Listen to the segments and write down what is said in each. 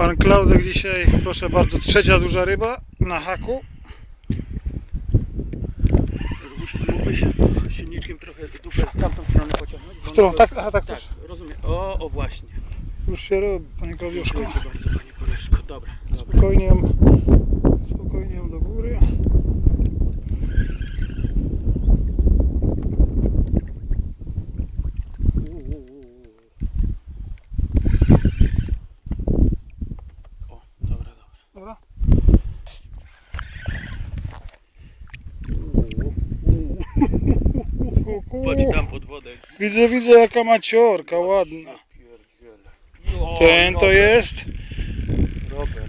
Pan Klaudek dzisiaj, proszę bardzo, trzecia duża ryba na haku. Mógłbyś silniczkiem trochę dupę w tamtą stronę pociągnąć? bo W którą? Tak, aha, tak, Tak, rozumiem. O, o właśnie. Już się robi, panie Klaudiuszku. Dziękuję bardzo, Panie Koleżko. Dobra, dobra. Spokojnie ją do góry. O, dobra, dobra. Dobra. Patrz tam pod wodę. Widzę, widzę jaka maciorka, ładna. Ten to jest. Robert.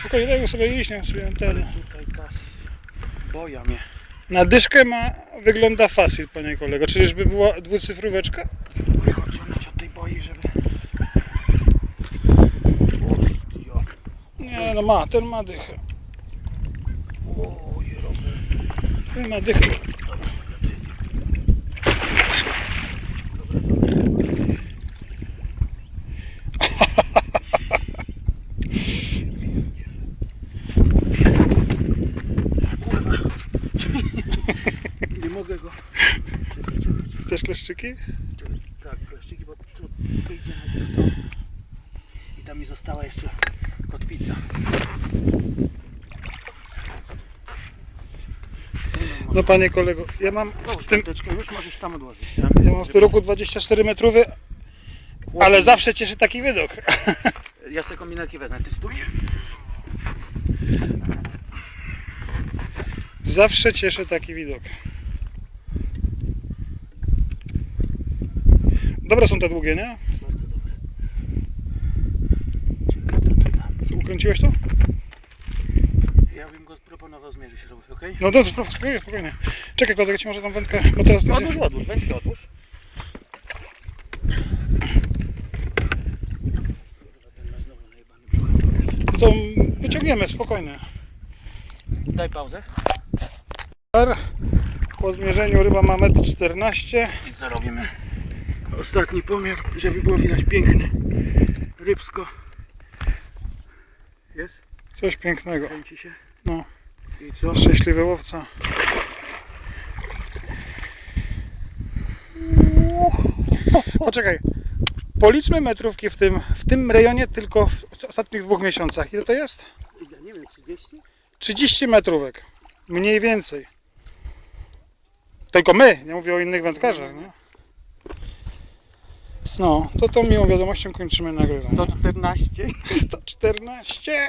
Spokojnie, daj go sobie iść, nie sobie Ale antenę. tutaj boja mnie. Na dyszkę ma, wygląda fasil, panie kolego. Czyżby była dwucyfróweczka? Odciągnąć od tej boi, żeby... Ostia. Nie, no ma, ten ma dychę. Oj, Robert. Ten ma dychę. Nie mogę go. Czekaj, czekaj, czekaj. Chcesz kleszczyki? czekaj. Tak, plastiki, bo tu wyjdzie najpierw to. I tam mi została jeszcze kotwica. No panie kolego, ja mam w tym, już możesz tam odłożyć. ja mam w tym roku 24 metrowy, ale zawsze cieszy taki widok. Ja sobie kombinatki wezmę, ty stój. Zawsze cieszy taki widok. Dobre są te długie, nie? Ukręciłeś to? Ja bym go proponował zmierzyć, Robert, okej? No dobrze, spokojnie, spokojnie. Czekaj, kolego, ci może tą wędkę, bo teraz... Odłóż, odłóż, wędkę odłóż. To wyciągniemy, spokojnie. Daj pauzę. Po zmierzeniu ryba ma 1,14 m. I co robimy? Ostatni pomiar, żeby było widać piękny rybsko. Jest? Coś pięknego. Kręci się? No. I co? Szczęśliwy łowca. Poczekaj. Policzmy metrówki w tym, w tym rejonie tylko w ostatnich dwóch miesiącach. Ile to jest? Ja nie wiem, 30? 30 metrówek. Mniej więcej. Tylko my, nie mówię o innych wędkarzach, nie? No, to tą miłą wiadomością kończymy nagrywanie. 114. 114!